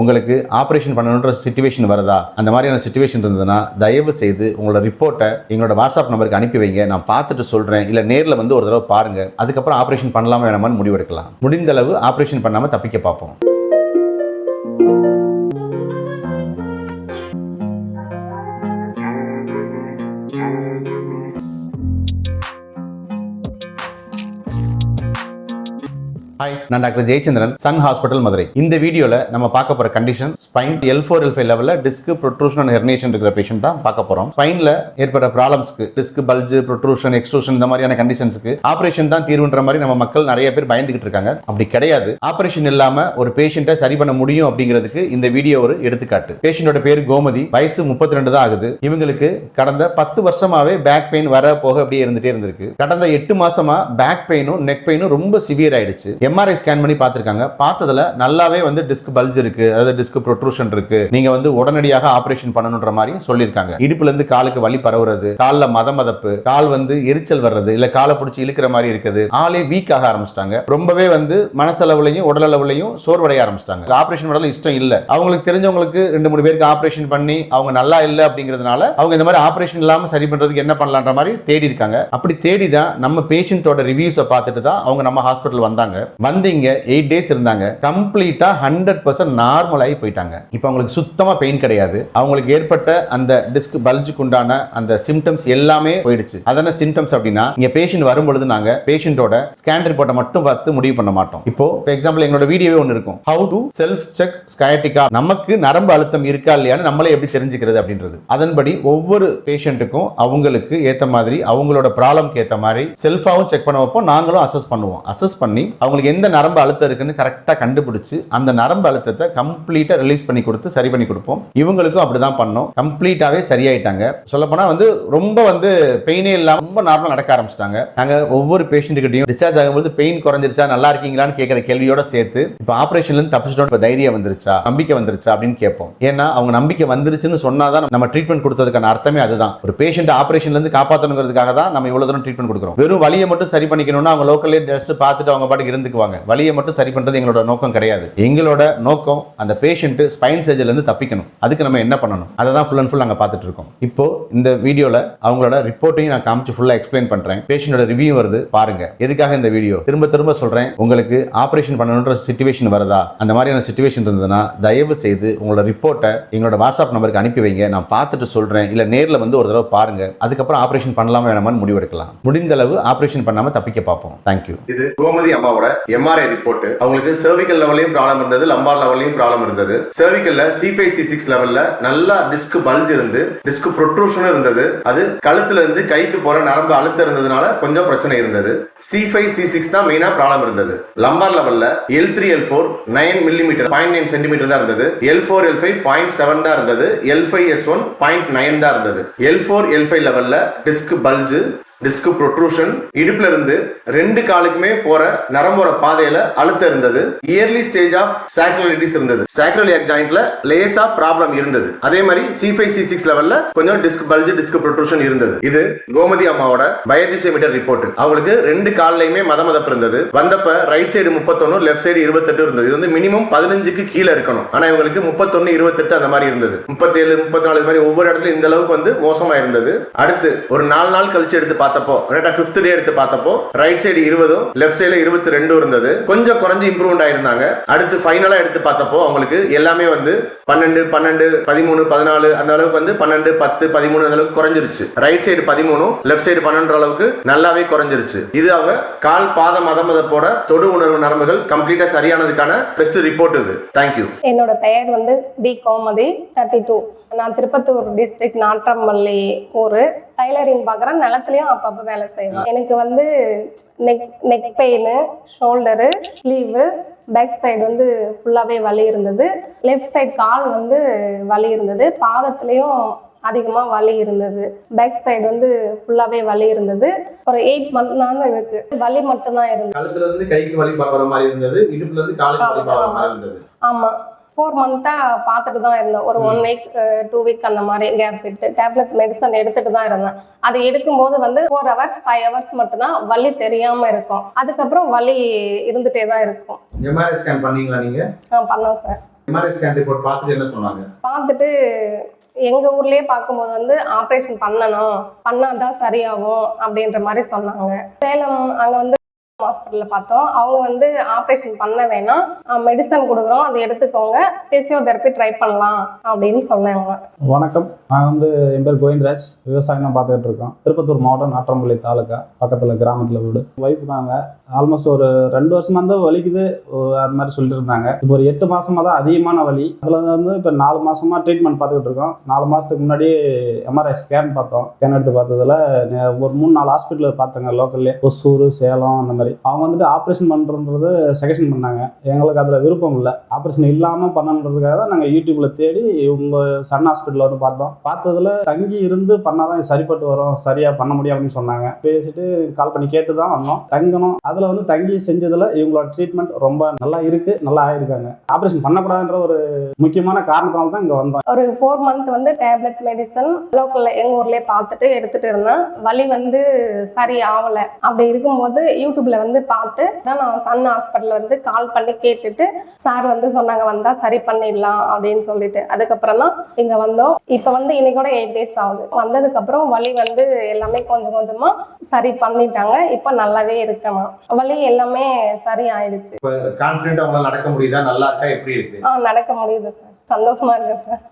உங்களுக்கு ஆப்ரேஷன் பண்ணணுன்ற சுச்சுவேஷன் வருதா? அந்த மாதிரியான சுச்சுவேஷன் இருந்ததுன்னா தயவு செய்து உங்களோட ரிப்போர்ட்டை எங்களோட வாட்ஸ்அப் நம்பருக்கு அனுப்பி வைங்க. நான் பார்த்துட்டு சொல்கிறேன் இல்லை நேரில் வந்து ஒரு தடவை பாருங்கள் அதுக்கப்புறம் ஆப்ரேஷன் பண்ணலாமா வேணாமான்னு முடிவெடுக்கலாம். முடிந்த அளவு ஆப்ரேஷன் பண்ணாமல் தப்பிக்க பார்ப்போம். ஹாய் நான் doctor Jayachandran Sun hospital Madurai. இந்த வீடியோவில் நம்ம பார்க்க போற condition spine L four L five லெவலில் டிஸ்க் ப்ரொட்ரூஷன் ஹெர்னேஷன் இருக்கிற பேஷண்ட் தான் பார்க்க போறோம். ஸ்பைனில் ஏற்பட்ட ப்ராப்ளம்ஸ்க்கு டிஸ்க் பல்ஜ் ப்ரொட்ரூஷன் எக்ஸ்ட்ரூஷன் இந்த மாதிரியான கண்டிஷன்ஸ்க்கு ஆபரேஷன் தான் தீர்வுன்ற மாதிரி நம்ம மக்கள் நிறைய பேர் பயந்துகிட்டு இருக்காங்க. அப்படி கிடையாது. ஆபரேஷன் இல்லாம ஒரு பேஷண்ட்டை சரி பண்ண முடியும் அப்படிங்கிறதுக்கு இந்த வீடியோ ஒரு எடுத்துக்காட்டு. பேஷண்டோட பேர் கோமதி. வயசு முப்பத்தி ரெண்டு தான் ஆகுது. இவங்களுக்கு கடந்த பத்து வருஷமாவே பேக் பெயின் வர போக அப்படியே இருந்துட்டே இருந்திருக்கு. கடந்த எட்டு மாசமா பேக் பெயினும் நெக் பெயினும் ரொம்ப சிவியர் ஆயிடுச்சு. எம்ஆர்ஐ ஸ்கேன் பண்ணி பார்த்துருக்காங்க. பார்த்ததுல நல்லாவே வந்து டிஸ்க் பல்ஜ் இருக்கு அதாவது டிஸ்க் ப்ரொட்ரூஷன் இருக்கு. நீங்க வந்து உடனடியாக ஆபரேஷன் பண்ணணுன்ற மாதிரியும் சொல்லியிருக்காங்க. இடுப்புல இருந்து காலுக்கு வலி பரவுறது காலில் மத மதப்பு கால் வந்து எரிச்சல் வர்றது இல்லை காலை பிடிச்சி இழுக்கிற மாதிரி இருக்குது. ஆளே வீக் ஆக ஆரம்பிச்சிட்டாங்க. ரொம்பவே வந்து மனசளவுலையும் உடலளவுலையும் சோர்வடைய ஆரம்பிச்சிட்டாங்க. ஆபரேஷன் பண்ணல இஷ்டம் இல்லை. அவங்களுக்கு தெரிஞ்சவங்களுக்கு ரெண்டு மூணு பேருக்கு ஆபரேஷன் பண்ணி அவங்க நல்லா இல்லை அப்படிங்கிறதுனால அவங்க இந்த மாதிரி ஆபரேஷன் இல்லாமல் சரி பண்ணுறதுக்கு என்ன பண்ணலான்ற மாதிரி தேடி இருக்காங்க அப்படி தேடி தான் நம்ம பேஷண்ட்டோட ரிவ்யூஸை பார்த்துட்டு தான் அவங்க நம்ம ஹாஸ்பிட்டல் வந்தாங்க. வந்தீங்க எயிட் டேஸ் இருந்தாங்க. கம்ப்ளீட்டாக ஹண்ட்ரட் பர்சன்ட் நார்மல் ஆகி போயிட்டாங்க. இப்போ அவங்களுக்கு சுத்தமாக பெயின் கிடையாது. அவங்களுக்கு ஏற்பட்ட அந்த டிஸ்க் பல்ஜுக்கு உண்டான அந்த சிம்டம்ஸ் எல்லாமே போயிடுச்சு. அதான சிம்டம்ஸ் அப்படின்னா இங்கே பேஷண்ட் வரும்பொழுது நாங்கள் பேஷண்ட்டோட ஸ்கேன் ரிப்போர்ட்டை மட்டும் பார்த்து முடிவு பண்ண மாட்டோம். இப்போ எக்ஸாம்பிள் எங்களோட வீடியோவே ஒன்று இருக்கும். How to self check sciatica நமக்கு நரம்பு அழுத்தம் இருக்கா இல்லையான்னு நம்மளே எப்படி தெரிஞ்சுக்கிறது அப்படின்றது. அதன்படி ஒவ்வொரு பேஷண்ட்டுக்கும் அவங்களுக்கு ஏற்ற மாதிரி அவங்களோட ப்ராப்ளம்க்கு ஏற்ற மாதிரி செல்ஃபாகவும் செக் பண்ண வைப்போம். நாங்களும் அசஸ் பண்ணுவோம். அசஸ் பண்ணி அவங்களுக்கு எந்த நரம்பு அழுத்தம் இருக்குன்னு கரெக்டாக கண்டுபிடிச்சு அந்த நரம்பு அழுத்தத்தை கம்ப்ளீட்டாக ரிலீஸ் பண்ணி கொடுத்து சரி பண்ணி கொடுப்போம். இவங்களுக்கும் அப்படி தான் பண்ணோம் கம்ப்ளீட்டாகவே சரியாயிட்டாங்க. சொல்லப்போனால் வந்து ரொம்ப வந்து பெயினே இல்லாமல் ரொம்ப நார்மலாக நடக்க ஆரம்பிச்சிட்டாங்க. நாங்கள் ஒவ்வொரு பேஷண்ட்டுக்கிட்டையும் டிஸ்சார்ஜ் ஆகும்போது பெயின் குறைஞ்சிருச்சா நல்லா இருக்கீங்களான்னு கேட்குற கேள்வியோட சேர்த்து இப்போ ஆப்ரேஷன்லேருந்து தப்பிச்சிட்டோம். இப்போ தைரியம் வந்துருச்சா நம்பிக்கை வந்துருச்சா அப்படின்னு கேட்போம். ஏன்னா அவங்க நம்பிக்கை வந்துருச்சுன்னு சொன்னால் தான் நம்ம ட்ரீட்மெண்ட் கொடுத்ததுக்கான அர்த்தமே அதுதான். ஒரு பேஷண்ட் ஆப்ரேஷன்லேருந்து காப்பாற்றணுங்கிறதுக்காக தான் நம்ம இவ்வளோ தூரம் ட்ரீட்மெண்ட் கொடுக்குறோம். வெறும் வழியை மட்டும் சரி பண்ணிக்கணும்னா அவங்க லோக்கல்லே ஜஸ்ட் பார்த்துட்டு அவங்க பாட்டுக்கு வாங்க வழிய மட்டும் சரி பண்ணுறது எங்களோட நோக்கம் கிடையாது. எங்களோட நோக்கம் அந்த பேஷண்ட்டு ஸ்பைன் சர்ஜரிலேருந்து தப்பிக்கணும். அதுக்கு நம்ம என்ன பண்ணணும்? அதை தான் ஃபுல் அண்ட் ஃபுல் நாங்கள் பார்த்துட்டு இருக்கோம். இப்போ இந்த வீடியோவில் அவங்களோட ரிப்போர்ட்டையும் நான் காமிச்சு ஃபுல்லாக எக்ஸ்பிளைன் பண்ணுறேன் பேஷண்டோட ரிவ்யூ வருது பாருங்க. எதுக்காக இந்த வீடியோ? திரும்ப திரும்ப சொல்கிறேன் உங்களுக்கு ஆப்ரேஷன் பண்ணணுன்ற சுச்சுவேஷன் வருதா? அந்த மாதிரியான சுச்சுவேஷன் இருந்ததுன்னா தயவு செய்து உங்களோட ரிப்போர்ட்டை எங்களோட வாட்ஸ்அப் நம்பருக்கு அனுப்பி வைங்க. நான் பார்த்துட்டு சொல்கிறேன் இல்லை நேரில் வந்து ஒரு தடவை பாருங்க. அதுக்கப்புறம் ஆப்ரேஷன் பண்ணலாமா வேணாமான்னு முடிவெடுக்கலாம். முடிந்த அளவு ஆப்ரேஷன் பண்ணாமல் தப்பிக்க பார்ப்போம். தேங்க்யூ இது கோமதி அம்மாவோட எம்ஆர்ஐ ரிப்போர்ட் அவங்களுக்கு சர்விக்கல் லெவலையும் ப்ராப்ளம் இருந்தது லம்பார் லெவலையும் ப்ராப்ளம் இருந்தது. சர்விக்கல்ல சி ஃபைவ் சி சிக்ஸ் லெவல்ல நல்லா டிஸ்க் பல்ஜ் இருந்து டிஸ்க் ப்ரொட்ரூஷனும் இருந்தது. அது கழுத்துல இருந்து கைக்கு போற நரம்பு அழுத்தம் இருந்ததுனால கொஞ்சம் பிரச்சனை இருந்தது. சி ஃபைவ் சி சிக்ஸ் தான் மெயினா ப்ராப்ளம் இருந்தது. லம்பார் லெவல்ல L three L four nine millimetre point nine centimetre தான் இருந்தது. L four L five point seven தான் இருந்தது. L five S one point nine தான் இருந்தது. எல் ஃபோர் எல் ஃபைவ் லெவல்ல டிஸ்க் பல்ஜ் டிஸ்க் ப்ரொட்ரூஷன் இடுப்புல இருந்து ரெண்டு காலுக்குமே போற நரம்போட பாதையில அழுத்தம் இருந்தது. இயர்லி ஸ்டேஜ் ஆஃப் சாக்ரலிட்டிஸ் இருந்தது. சாக்ரலியாக் ஜாயிண்ட்ல லேசா ப்ராப்ளம் இருந்தது. அதே மாதிரி சி ஃபைவ் சி சிக்ஸ் லெவல்ல கொஞ்சம் டிஸ்க் பல்ஜ் டிஸ்க் ப்ரொட்ரூஷன் இருந்தது. இது கோமதி அம்மாவோட பயோதிசைமீட்டர் ரிப்போர்ட் அவங்களுக்கு ரெண்டு கால்லையுமே மத மதப்பு இருந்தது. வந்தப்ப ரைட் சைடு முப்பத்தொன்னு லெஃப்ட் சைடு இருபத்தெட்டு இருந்தது. இது வந்து மினிமம் பதினஞ்சுக்கு கீழே இருக்கணும். ஆனா இவங்களுக்கு முப்பத்தொன்னு இருபத்தெட்டு அந்த மாதிரி இருந்தது. முப்பத்தேழு முப்பத்தி நாலு மாதிரி ஒவ்வொரு இடத்துல இந்த அளவுக்கு வந்து மோசமா இருந்தது. அடுத்து ஒரு நாலு நாள் கழிச்சு எடுத்து பார்த்தப்போ கரெக்டா ஃபிஃப்த் டே எடுத்து பார்த்தப்போ ரைட் சைடு இருபதும் லெஃப்ட் சைடுல இருபத்தி ரெண்டும் இருந்தது. கொஞ்சம் குறைஞ்சு இம்ப்ரூவ்மெண்ட் ஆயிருந்தாங்க. அடுத்து ஃபைனலா எடுத்து பார்த்தப்போ அவங்களுக்கு எல்லாமே வந்து பன்னெண்டு பன்னெண்டு பதிமூணு பதினாலு அந்த அளவுக்கு வந்து பன்னெண்டு பத்து பதிமூணு அந்த அளவுக்கு குறைஞ்சிருச்சு. ரைட் சைடு பதிமூணு லெஃப்ட் சைடு பன்னெண்டு அளவுக்கு நல்லாவே குறைஞ்சிருச்சு. இது அவங்க கால் பாத மத மதப்போட தொடு உணர்வு நரம்புகள் கம்ப்ளீட்டா சரியானதுக்கான பெஸ்ட் ரிப்போர்ட் இது. தேங்க்யூ என்னோட பெயர் வந்து டி கோமதி தேர்ட்டி டூ நான் திருப்பத்தூர் டிஸ்ட்ரிக்ட் நாற்றம்பள்ளி ஊர். டைலரிங் பார்க்குறேன் நிலத்துலையும் அப்பப்போ வேலை செய்வேன். எனக்கு வந்து neck neck pain shoulder sleeve back side வந்து ஃபுல்லாகவே வலி இருந்தது. லெஃப்ட் சைடு கால் வந்து வலி இருந்தது. பாதத்துலேயும் அதிகமாக வலி இருந்தது. பேக் சைடு வந்து ஃபுல்லாகவே வலி இருந்தது. ஒரு எயிட் மந்த் தான் இருக்கு. வலி மட்டும்தான் இருந்தது. கழுத்துல இருந்து கைக்கு வலி பரவுற மாதிரி இருந்தது. இடுப்புல இருந்து காலுக்கு வலி பரவுற மாதிரி இருந்தது. ஆமாம் ஃபோர் மந்த்தாக பார்த்துட்டு தான் இருந்தேன் ஒரு ஒன் வீக் டூ வீக் அந்த மாதிரி கேப் விட்டு டேப்லெட் மெடிசன் எடுத்துட்டு தான் இருந்தேன். அது எடுக்கும்போது வந்து ஃபோர் ஹவர்ஸ் ஃபைவ் ஹவர்ஸ் மட்டும்தான் வலி தெரியாமல் இருக்கும். அதுக்கப்புறம் வலி இருந்துகிட்டே தான் இருக்கும். எம்ஆர்ஐ ஸ்கேன் பண்ணீங்களா நீங்க? நான் பண்ணோம் சார் எம்ஆர்ஐ ஸ்கேன் ரிப்போர்ட் பார்த்துட்டு என்ன சொன்னாங்க? பார்த்துட்டு எங்கள் ஊர்லேயே பார்க்கும்போது வந்து ஆப்ரேஷன் பண்ணணும். பண்ணாதான் சரியாகும் அப்படின்ற மாதிரி சொன்னாங்க. சேலம் அங்கே வந்து ஹாஸ்பிட்டலில் பார்த்தோம். அவங்க வந்து ஆப்ரேஷன் பண்ண வேணாம். மெடிசன் கொடுக்குறோம். அதை எடுத்துக்கோங்க. பிசியோதெரப்பி ட்ரை பண்ணலாம் அப்படின்னு சொன்னாங்க. வணக்கம். நான் வந்து என் பேர் கோவிந்தராஜ். விவசாயம் தான் பார்த்துக்கிட்டு இருக்கோம். திருப்பத்தூர் மாவட்டம் நாற்றம்பள்ளி தாலுக்கா பக்கத்தில் கிராமத்தில் வீடு. ஒய்ஃப் தாங்க. ஆல்மோஸ்ட் ஒரு ரெண்டு வருஷமா தான் வலிக்குது அது மாதிரி சொல்லிட்டு இருந்தாங்க. இப்போ ஒரு எட்டு மாசமா தான் அதிகமான வலி. அதில் வந்து இப்போ நாலு மாசமா ட்ரீட்மெண்ட் பார்த்துக்கிட்டு இருக்கோம். நாலு மாதத்துக்கு முன்னாடி எம்ஆர்ஐ ஸ்கேன் பார்த்தோம். ஸ்கேன் எடுத்து பார்த்ததுல ஒரு மூணு நாலு ஹாஸ்பிட்டலில் பார்த்தேங்க லோக்கல்லே ஒசூர் சேலம் அந்த மாதிரி. அவங்க வந்துட்டு ஆப்ரேஷன் பண்ணுறன்றது சஜஷன் பண்ணாங்க. எங்களுக்கு அதில் விருப்பம் இல்லை. ஆப்ரேஷன் இல்லாமல் பண்ணணுன்றதுக்காக தான் நாங்கள் யூடியூப்பில் தேடி உங்கள் சன் ஹாஸ்பிட்டலில் வந்து பார்த்தோம். பார்த்ததில் தங்கி இருந்து பண்ணால் தான் சரிப்பட்டு வரும். சரியாக பண்ண முடியும் அப்படின்னு சொன்னாங்க. பேசிட்டு கால் பண்ணி கேட்டு தான் வந்தோம். தங்கணும். அதில் வந்து தங்கி செஞ்சதில் இவங்களோட ட்ரீட்மெண்ட் ரொம்ப நல்லா இருக்குது நல்லா ஆயிருக்காங்க. ஆப்ரேஷன் பண்ணக்கூடாதுன்ற ஒரு முக்கியமான காரணத்தினால தான் இங்கே வந்தோம். ஒரு ஃபோர் மந்த் வந்து டேப்லெட் மெடிசன் லோக்கலில் எங்கள் ஊர்லேயே பார்த்துட்டு எடுத்துகிட்டு இருந்தேன். வலி வந்து சரி ஆகலை அப்படி இருக்கும்போது யூடியூப்பில் வந்து பார்த்து தான் நான் சன் ஹாஸ்பிட்டலில் வந்து கால் பண்ணி கேட்டுட்டு சார் வந்து சொன்னாங்க வந்தால் சரி பண்ணிடலாம் அப்படின்னு சொல்லிட்டு. அதுக்கப்புறம் தான் இங்கே வந்தோம். இப்போ வந்து இன்னைக்கோட எயிட் டேஸ் ஆகுது. வந்ததுக்கப்புறம் வலி வந்து எல்லாமே கொஞ்சம் கொஞ்சமாக சரி பண்ணிட்டாங்க. இப்போ நல்லாவே இருக்கணும். வலி எல்லாமே சரி ஆயிடுச்சு. கான்ஃபிடென்ட் அவங்களால நடக்க முடியுதா? நல்லா இருக்கா எப்படி இருக்கு? ஆ நடக்க முடியுது சார். சந்தோஷமா இருக்கு சார்.